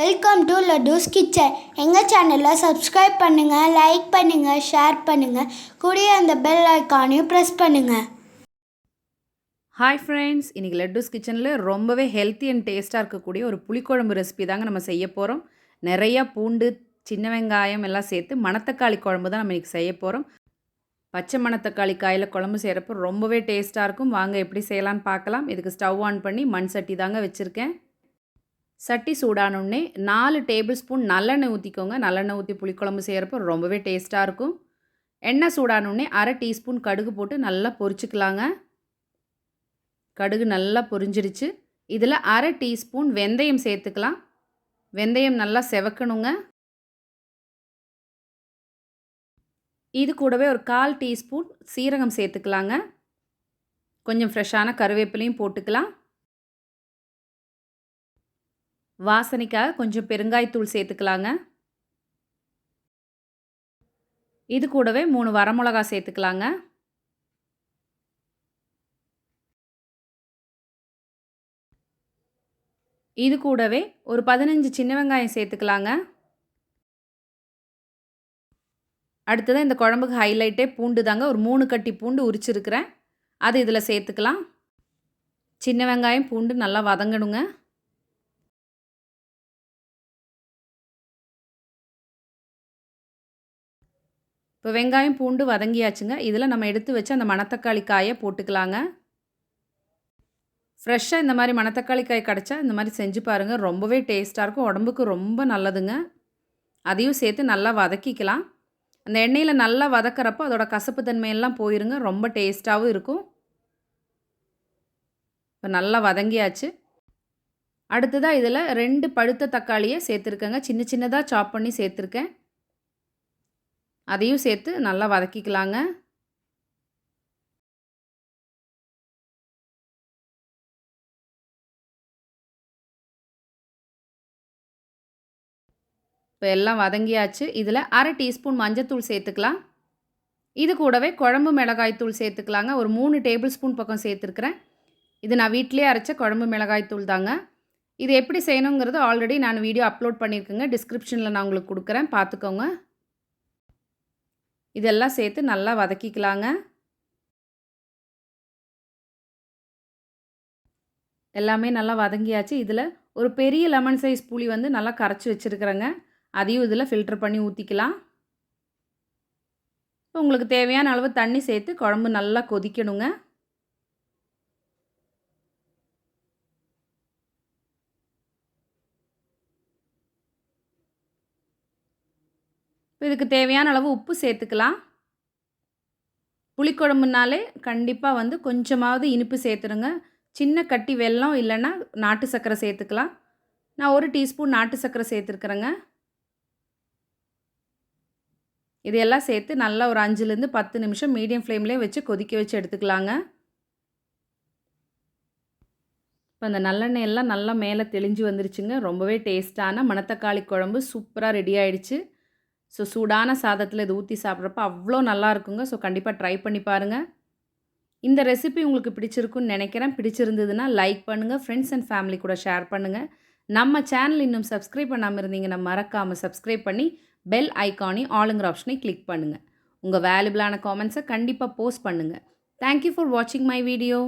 Welcome to லட்டூஸ் kitchen எங்கள் சேனலை subscribe பண்ணுங்கள் லைக் பண்ணுங்கள் ஷேர் பண்ணுங்கள் கூடிய அந்த பெல் ஐக்கானையும் ப்ரெஸ் பண்ணுங்கள் ஹாய் ஃப்ரெண்ட்ஸ் இன்றைக்கி லட்டூஸ் கிச்சனில் ரொம்பவே ஹெல்த்தி அண்ட் டேஸ்ட்டாக இருக்கக்கூடிய ஒரு புளிக்குழம்பு ரெசிபி தாங்க நம்ம செய்ய போகிறோம் நிறையா பூண்டு சின்ன வெங்காயம் எல்லாம் சேர்த்து மணத்தக்காளி குழம்பு தான் நம்ம இன்றைக்கி செய்ய போகிறோம் பச்சை மணத்தக்காளி காயில் குழம்பு செய்கிறப்போ ரொம்பவே டேஸ்ட்டாக இருக்கும். வாங்க எப்படி செய்யலான்னு பார்க்கலாம். இதுக்கு ஸ்டவ் ஆன் பண்ணி மண் சட்டி தாங்க வச்சுருக்கேன். சட்டி சூடானோடனே நாலு டேபிள் ஸ்பூன் நல்லெண்ணெய் ஊற்றிக்கோங்க நல்லெண்ணெய் ஊற்றி புளிக்குழம்பு செய்கிறப்போ ரொம்பவே டேஸ்ட்டாக இருக்கும். எண்ணெய் சூடானோடனே அரை டீஸ்பூன் கடுகு போட்டு நல்லா பொரிச்சுக்கலாங்க. கடுகு நல்லா பொரிஞ்சிருச்சு. இதில் அரை டீஸ்பூன் வெந்தயம் சேர்த்துக்கலாம். வெந்தயம் நல்லா செவக்கணுங்க. இது கூடவே ஒரு கால் டீஸ்பூன் சீரகம் சேர்த்துக்கலாங்க. கொஞ்சம் ஃப்ரெஷ்ஷான கருவேப்பிலையும் போட்டுக்கலாம். வாசனைக்காக கொஞ்சம் பெருங்காயத்தூள் சேர்த்துக்கலாங்க. இது கூடவே மூணு வரமிளகா சேர்த்துக்கலாங்க. இது கூடவே ஒரு பதினஞ்சு சின்ன வெங்காயம் சேர்த்துக்கலாங்க. அடுத்ததாக இந்த குழம்புக்கு ஹைலைட்டே பூண்டு தாங்க ஒரு மூணு கட்டி பூண்டு உரிச்சிருக்கிறேன். அது இதில் சேர்த்துக்கலாம். சின்ன வெங்காயம் பூண்டு நல்லா வதங்கணுங்க. இப்போ வெங்காயம் பூண்டு வதங்கியாச்சுங்க. இதில் நம்ம எடுத்து வச்சு அந்த மணத்தக்காளி காயை போட்டுக்கலாங்க. ஃப்ரெஷ்ஷாக இந்த மாதிரி மணத்தக்காளி காய் கிடச்சா இந்த மாதிரி செஞ்சு பாருங்கள் ரொம்பவே டேஸ்ட்டாக இருக்கும். உடம்புக்கு ரொம்ப நல்லதுங்க. அதையும் சேர்த்து நல்லா வதக்கிக்கலாம். அந்த எண்ணெயில் நல்லா வதக்கிறப்போ அதோட கசப்பு தன்மையெல்லாம் போயிருங்க. ரொம்ப டேஸ்ட்டாகவும் இருக்கும். இப்போ நல்லா வதங்கியாச்சு. அடுத்ததாக இதில் ரெண்டு பழுத்த தக்காளியை சேர்த்துருக்கேங்க. சின்ன சின்னதாக சாப் பண்ணி சேர்த்துருக்கேன். அதையும் சேர்த்து நல்லா வதக்கிக்கலாங்க. இப்போ எல்லாம் வதங்கியாச்சு. இதில் அரை டீஸ்பூன் மஞ்சத்தூள் சேர்த்துக்கலாம். இது கூடவே குழம்பு மிளகாய் தூள் சேர்த்துக்கலாங்க. ஒரு மூணு டேபிள் ஸ்பூன் பக்கம் சேர்த்துருக்குறேன். இது நான் வீட்டிலே அரைச்ச குழம்பு மிளகாய் தூள் தாங்க. இது எப்படி செய்யணுங்கிறது ஆல்ரெடி நான் வீடியோ அப்லோட் பண்ணியிருக்கேங்க. டிஸ்கிரிப்ஷனில் நான் உங்களுக்கு கொடுக்குறேன். பார்த்துக்கோங்க. இதெல்லாம் சேர்த்து நல்லா வதக்கிக்கலாங்க. எல்லாமே நல்லா வதங்கியாச்சு. இதில் ஒரு பெரிய லெமன் சைஸ் புளி வந்து நல்லா கரைச்சி வச்சுருக்குறேங்க. அதையும் இதில் ஃபில்டர் பண்ணி ஊற்றிக்கலாம் இப்போ உங்களுக்கு தேவையான அளவு தண்ணி சேர்த்து குழம்பு நல்லா கொதிக்கணுங்க. இதுக்கு தேவையான அளவு உப்பு சேர்த்துக்கலாம். புளிக்குழம்புனாலே கண்டிப்பாக வந்து கொஞ்சமாவது இனிப்பு சேர்த்துருங்க. சின்ன கட்டி வெல்லம் இல்லைன்னா நாட்டு சர்க்கரை சேர்த்துக்கலாம். நான் ஒரு டீஸ்பூன் நாட்டு சர்க்கரை சேர்த்துருக்குறேங்க. இதையெல்லாம் சேர்த்து நல்லா ஒரு அஞ்சுலேருந்து பத்து நிமிஷம் மீடியம் ஃப்ளேம்லேயே வச்சு கொதிக்க வச்சு எடுத்துக்கலாங்க. இப்போ அந்த நல்லெண்ணெய் எல்லாம் நல்லா மேலே தெளிஞ்சு வந்துருச்சுங்க. ரொம்பவே டேஸ்ட்டான மணத்தக்காளி குழம்பு சூப்பராக ரெடி ஆகிடுச்சு ஸோ சூடான சாதத்தில் இது ஊற்றி சாப்பிட்றப்ப அவ்வளோ நல்லா இருக்குங்க. ஸோ கண்டிப்பாக ட்ரை பண்ணி பாருங்கள் இந்த ரெசிபி உங்களுக்கு பிடிச்சிருக்குன்னு நினைக்கிறேன். பிடிச்சிருந்ததுன்னா லைக் பண்ணுங்கள் ஃப்ரெண்ட்ஸ் அண்ட் ஃபேமிலி கூட ஷேர் பண்ணுங்கள் நம்ம சேனல் இன்னும் சப்ஸ்கிரைப் பண்ணாமல் இருந்தீங்கன்னா மறக்காமல் சப்ஸ்கிரைப் பண்ணி பெல் ஐக்கானையும் ஆளுங்கிற ஆப்ஷனை கிளிக் பண்ணுங்கள் உங்கள் வேல்யூபிளான காமெண்ட்ஸை கண்டிப்பாக போஸ்ட் பண்ணுங்கள் தேங்க்யூ ஃபார் வாட்சிங் மை வீடியோ